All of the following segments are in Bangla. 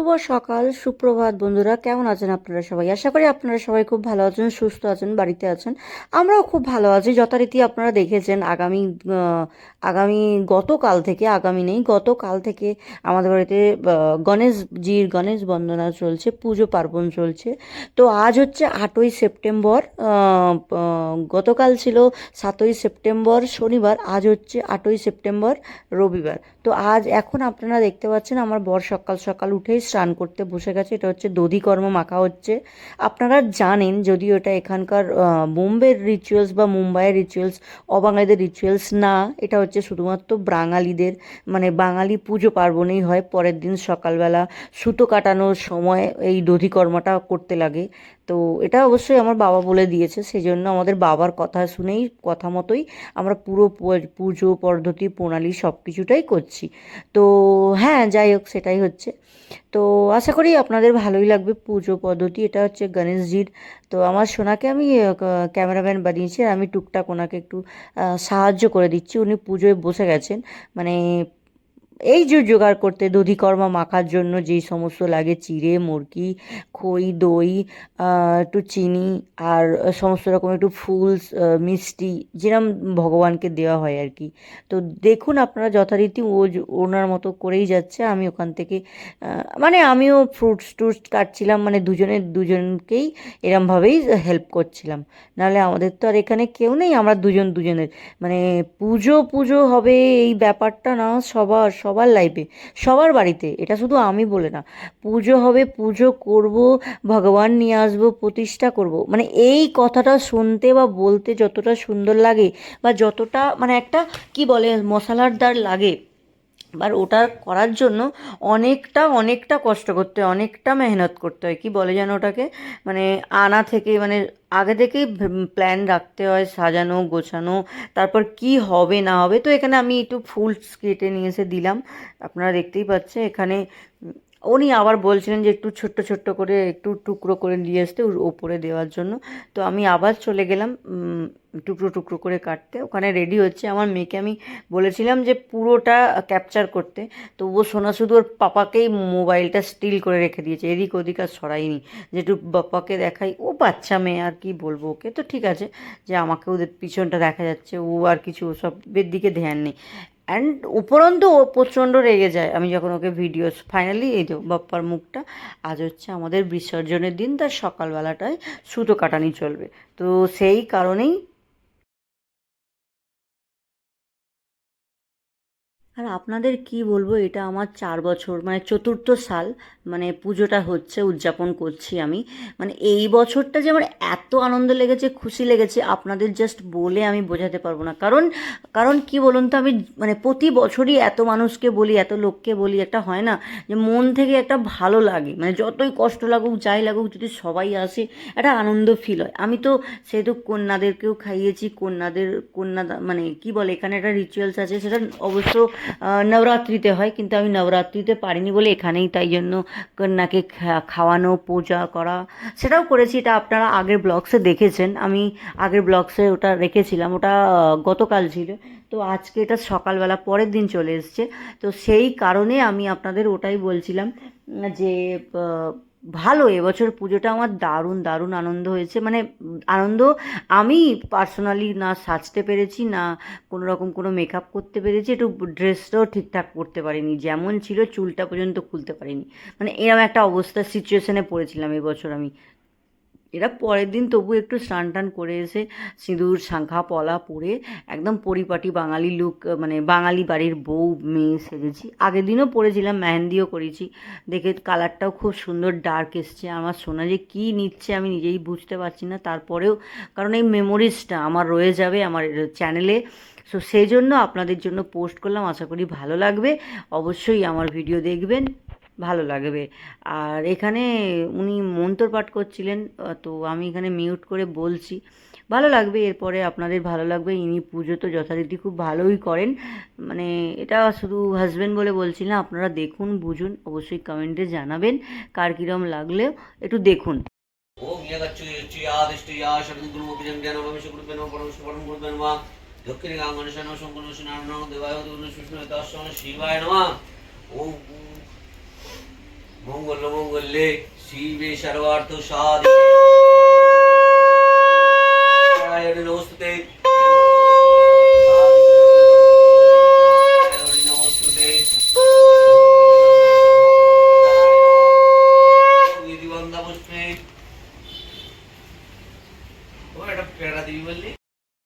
শুভ সকাল, সুপ্রভাত বন্ধুরা, কেমন আছেন আপনারা সবাই? আশা করি আপনারা সবাই খুব ভালো আছেন, সুস্থ আছেন, বাড়িতে আছেন। আমরাও খুব ভালো আছি, যথারীতি আপনারা দেখেছেন আগামী আগামী গতকাল থেকে, আগামী নেই, গতকাল থেকে আমাদের বাড়িতে গণেশজির গণেশ বন্দনা চলছে, পুজো পার্বণ চলছে। তো আজ হচ্ছে আটই সেপ্টেম্বর গতকাল ছিল সাতই সেপ্টেম্বর, শনিবার, আজ হচ্ছে আটই সেপ্টেম্বর, রবিবার। তো আজ এখন আপনারা দেখতে পাচ্ছেন আমার বর সকাল সকাল উঠেই স্নান করতে বসে গেছে। এটা হচ্ছে দধিকর্ম মাখা হচ্ছে। আপনারা জানেন যদিও এটা এখানকার বোম্বের রিচুয়ালস বা মুম্বাইয়ের রিচুয়ালস অবাঙালিদের রিচুয়ালস না, এটা হচ্ছে শুধুমাত্র বাঙালিদের মানে বাঙালি পুজো পার্বণেই হয়। পরের দিন সকালবেলা সুতো কাটানোর সময় এই দধিকর্মটা করতে লাগে। তো এটা অবশ্যই আমার বাবা বলে দিয়েছে সেই জন্য আমাদের বাবার কথা শুনেই, কথা মতোই আমরা পুরো পুজো, পদ্ধতি, প্রণালী সব কিছুটাই করছি। তো হ্যাঁ যাই হোক, সেটাই হচ্ছে। তো আশা করি আপনাদের ভালোই লাগবে পুজো, পদ্ধতি। এটা হচ্ছে গণেশজির। তো আমার সোনাকে আমি ক্যামেরাম্যান বানিয়েছি আমি টুকটাক ওনাকে একটু সাহায্য করে দিচ্ছি। উনি পুজোয় বসে গেছেন। মানে এই যে জোগাড় করতে, দধিকর্মা মাখার জন্য যেই সমস্ত লাগে, চিড়ে, মুরগি, খই, দই একটু চিনি আর সমস্ত রকম একটু ফুল মিষ্টি যেরকম ভগবানকে দেওয়া হয় আর কি। তো দেখুন আপনারা যথারীতি ও ওনার মতো করেই যাচ্ছে। আমি ওখান থেকে মানে আমিও ফ্রুটস টুটস কাটছিলাম মানে দুজনের দুজনকেই এরমভাবেই হেল্প করছিলাম। নাহলে আমাদের তো আর এখানে কেউ নেই, আমরা দুজন দুজনের। মানে পুজো পুজো হবে এই ব্যাপারটা না, সবার সবার লাইফে সবার বাড়িতে, এটা শুধু আমি বলে না, পুজো হবে, পুজো করব, ভগবান নিয়ে আসব, প্রতিষ্ঠা করব। মানে এই কথাটা শুনতে বা বলতে যতটা সুন্দর লাগে বা যতটা মানে একটা কি বলে মশলাদার লাগে এবার ওটা করার জন্য অনেকটা অনেকটা কষ্ট করতে হয়, অনেকটা মেহনত করতে হয়। কি বলে যেন ওটাকে? মানে আনা থেকে মানে আগে থেকেই প্ল্যান রাখতে হয়, সাজানো, গোছানো, তারপর কি হবে, না হবে। তো এখানে আমি একটু ফুল কেটে নিয়ে এসে দিলাম। আপনারা দেখতেই পাচ্ছে এখানে উনি আবার বলছিলেন যে একটু ছোট্ট ছোট্ট করে একটু টুকরো করে নিয়ে আসতে ওপরে দেওয়ার জন্য। তো আমি আবার চলে গেলাম টুকরো টুকরো করে কাটতে। ওখানে রেডি হচ্ছে। আমার মেয়েকে আমি বলেছিলাম যে পুরোটা ক্যাপচার করতে। তো ও সোনা শুধু ওর পাপাকেই মোবাইলটা স্টিল করে রেখে দিয়েছে। এদিক ওদিক আর সরাইনি যে একটু বাপ্পাকে দেখাই, ও বাচ্চা মেয়ে, আর কি বলব ওকে? তো ঠিক আছে, যে আমাকে ওদের পিছনটা দেখা যাচ্ছে। ও আর কিছু ওসবের দিকে ধ্যান নেই। অ্যান্ড উপরন্তু ও প্রচণ্ড রেগে যায়। আমি যখন ওকে ভিডিওস ফাইনালি এই যে বাপ্পার মুখটা, আজ হচ্ছে আমাদের বিসর্জনের দিন, তার সকালবেলাটায় সুতো কাটানি চলবে। তো সেই কারণেই আর আপনাদের কি বলব, এটা আমার চার বছর মানে চতুর্থ সাল মানে পুজোটা হচ্ছে, উদযাপন করছি আমি। মানে এই বছরটা যে আমার এত আনন্দ লেগেছে, খুশি লেগেছে, আপনাদের জাস্ট বলে আমি বোঝাতে পারব না। কারণ কারণ কি বলুন তো, আমি মানে প্রতি বছরই এত মানুষকে বলি, এত লোককে বলি, একটা হয় না, যে মন থেকে একটা ভালো লাগে। মানে যতই কষ্ট লাগুক, যাই লাগুক, যদি সবাই আসে, একটা আনন্দ ফিল হয়। আমি তো সেহেতু কন্যাদেরকেও খাইয়েছি, কন্যাদের, কন্যা মানে কি বলে, এখানে একটা রিচুয়ালস আছে, সেটা অবশ্য নবরাত্রিতে হয়, কিন্তু আমি নবরাত্রিতে পারিনি বলে এখানেই তাই জন্য কন্যাকে খাওয়ানো, পূজা করা, সেটাও করেছি, এটা আপনারা আগের ব্লগসে দেখেছেন। আমি আগের ব্লগসে ওটা রেখেছিলাম, ওটা গতকাল ছিল। তো আজকে এটা সকালবেলা পরের দিন চলে এসছে। তো সেই কারণে আমি আপনাদের ওটাই বলছিলাম যে ভালো, এবছর পুজোটা আমার দারুণ দারুণ আনন্দ হয়েছে। মানে আনন্দ আমি পার্সোনালি না সাজতে পেরেছি, না কোনো রকম কোনো মেকআপ করতে পেরেছি, একটু ড্রেসটাও ঠিকঠাক করতে পারিনি। যেমন ছিল, চুলটা পর্যন্ত খুলতে পারিনি। মানে এরকম একটা অবস্থা সিচুয়েশানে পড়েছিলাম এবছর আমি। এরা পরের দিন তবু একটু স্নান টান করে এসে সিঁদুর, শাঁখা, পলা পরে একদম পরিপাটি বাঙালি লুক মানে বাঙালি বাড়ির বউ, মেয়ে সেজেছি। আগের দিনও পরেছিলাম, মেহেন্দিও করেছি। দেখে কালারটাও খুব সুন্দর ডার্ক এসছে। আমার সোনা যে কী নিচ্ছে আমি নিজেই বুঝতে পারছি না। তারপরেও, কারণ এই মেমোরিজটা আমার রয়ে যাবে আমার চ্যানেলে সো সেই জন্য আপনাদের জন্য পোস্ট করলাম। আশা করি ভালো লাগবে। অবশ্যই আমার ভিডিও দেখবেন। ভালো লাগবে আর এখানে উনি মন্ত্র পাঠ করছিলেন আহ, তো আমি এখানে মিউট করে বলছি ভালো লাগবে এরপরে আপনাদের ভালো লাগবে ইনি পুজো তো যথারীতি খুব ভালোই করেন মানে এটা শুধু হাজবেন্ড বলে বলছি না আপনারা দেখুন বুঝুন অবশ্যই কমেন্টে জানাবেন কার কীরম লাগলেও একটু দেখুন ओम यगच्युया दिष्टया शब्दगुरुमुखिजं जनमविष्णुगुरुभ्यो नमः परमशिवं মঙ্গল মঙ্গলে শিবে সর্বার্থ সাধিকে নারায়ণে নমস্তুতে। এটা পেড়া দিবি বললি?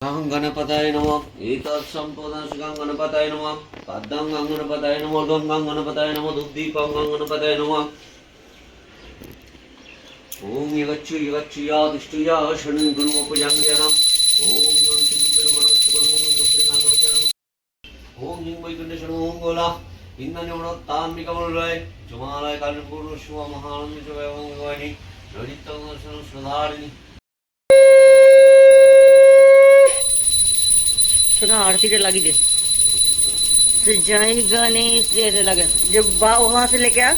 গং গণপতায় নম এতৎ সম্পদং গং গণপতায় নম পদ্মং গং গণপতায় নম গং গং গণপতায় নম ধূপদীপং গং গণপতায় নম ওম ইগচ্ছু ইগচ্ছু তিষ্ঠু ইয়া শরণং গুরু উপজাঙ্গিয়ানাম ওম গং শিবং বনস্পতিং দক্ষিণ নামর্চনম ওম জিং বৈকুণ্ঠেশ্বর ওম গোলা ইন্দ্রনিমন তাম্বিকা মলয় জমালয় কালপুর শুভ মহানন্দ শুভ এবং ভবানী ললিত সুধারিণী सुना आरती के लगी दे। तो जय गणेश लगे। जब बा वहाँ से लेके आ,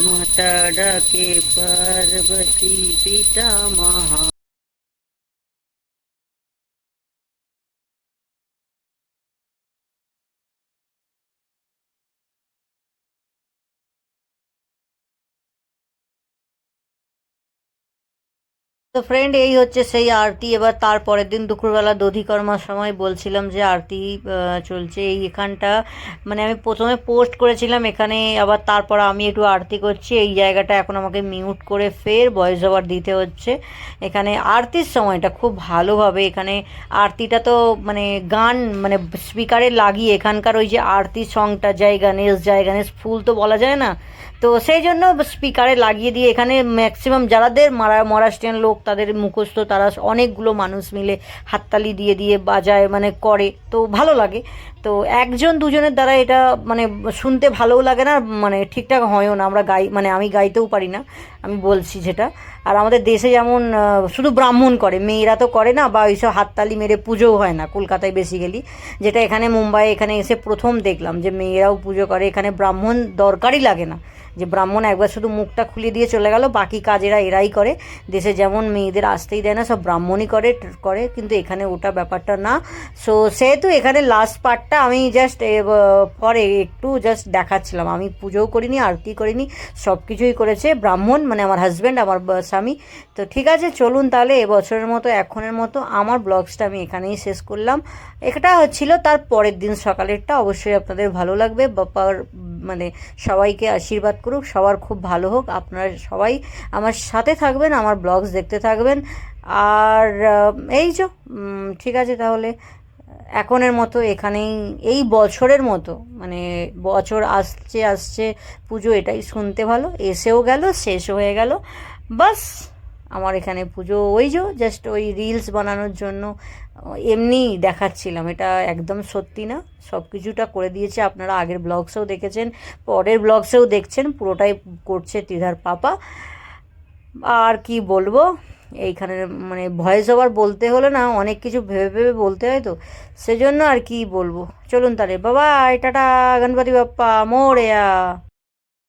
माता डाके पार्वती पिता महा। তো ফ্রেন্ড এই হচ্ছে সেই আরতি। এবার তার পরের দিন দুপুরবেলা দধিকর্মার সময় বলছিলাম যে আরতি চলছে এই এখানটা। মানে আমি প্রথমে পোস্ট করেছিলাম এখানে, আবার তারপর আমি একটু আরতি করছি। এই জায়গাটা এখন আমাকে মিউট করে ফের ভয়েস ওভার দিতে হচ্ছে। এখানে আরতির সময়টা খুব ভালোভাবে এখানে আরতিটা তো মানে গান মানে স্পিকারে লাগিয়ে এখানকার ওই যে আরতি সংটা জয় গণেশ জয় গণেশ ফুল তো বলা যায় না? তো সেই জন্য স্পিকারে লাগিয়ে দিয়ে এখানে ম্যাক্সিমাম যারাদের মারা, মহারাষ্ট্রিয়ান লোক, তাদের মুখস্থ, তারা অনেকগুলো মানুষ মিলে হাততালি দিয়ে দিয়ে বাজায় মানে করে, তো ভালো লাগে। তো একজন দুজনের দ্বারা এটা মানে শুনতে ভালোও লাগে না মানে ঠিকঠাক হয়ও না। আমরা গাই মানে আমি গাইতেও পারি না, আমি বলছি যেটা। আর আমাদের দেশে যেমন শুধু ব্রাহ্মণ করে, মেয়েরা তো করে না, বা ওইসব হাততালি মেরে পুজোও হয় না কলকাতায় বেসিক্যালি যেটা এখানে মুম্বাই এখানে এসে প্রথম দেখলাম যে মেয়েরাও পুজো করে, এখানে ব্রাহ্মণ দরকারই লাগে না। যে ব্রাহ্মণ একবার শুধু মুখটা খুলে দিয়ে চলে গেল, বাকি কাজেরা এরাই করে। দেশে যেমন মেয়েদের আসতেই দেয় না, সব ব্রাহ্মণই করে করে, কিন্তু এখানে ওটা ব্যাপারটা না। সো সেহেতু এখানে লাস্ট পার্টটা আমি জাস্ট পরে একটু জাস্ট দেখাচ্ছিলাম। আমি পুজোও করিনি, আরতি করিনি সব কিছুই করেছে ব্রাহ্মণ মানে আমার হাজব্যান্ড আমার স্বামী। তো ঠিক আছে, চলুন তাহলে এবছরের মতো, এখনের মতো আমার ব্লগসটা আমি এখানেই শেষ করলাম। এটা হচ্ছিল তার পরের দিন সকালেরটা, অবশ্যই আপনাদের ভালো লাগবে। বাপার মানে সবাইকে আশীর্বাদ করুক, সবার খুব ভালো হোক। আপনারা সবাই আমার সাথে থাকবেন, আমার ব্লগস দেখতে থাকবেন। আর এই যে ঠিক আছে তাহলে। এখনের মতো, এখানেই, এই বছরের মতো মানে বছর আসছে আসছে, পুজো এটাই শুনতে ভালো, এসেও গেল, শেষ হয়ে গেল, বাস আমার এখানে পুজো ওই যে জাস্ট ওই রিলস বানানোর জন্য, এমনি দেখাচ্ছিলাম, এটা একদম সত্যি না সব কিছুটা করে দিয়েছে, আপনারা আগের ব্লগসেও দেখেছেন, পরের ব্লগসেও দেখছেন, পুরোটাই করছে ত্রিধার পাপা, আর কি বলব এইখানে মানে ভয়েস ওভার বলতে হলে না অনেক কিছু ভেবে ভেবে বলতে হয় তো, সেজন্য আর কি বলব। চলুন তাহলে। বাবা এটা টাটা, গণপতি বাপ্পা মোরেয়া